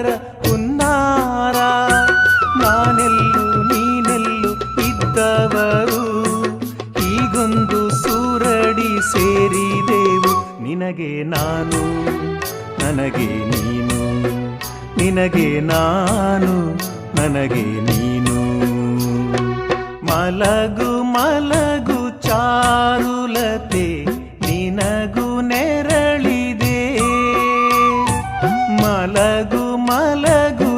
ಕನ್ನಡ ಹುನ್ನಾರ. ನಾನೆಲ್ಲು ನೀನೆಲ್ಲು ಇದ್ದವರು. ಈಗೊಂದು ಸೂರಡಿ ಸೇರಿದೆವು. ನಿನಗೆ ನಾನು, ನನಗೆ ನೀನು. ನಿನಗೆ ನಾನು, ನನಗೆ ನೀನು. ಮಲಗು ಮಲಗು ಚಾರುಲತೆ, ನಿನಗು ನೆರಳಿದೆ. ಮಲಗು మలగు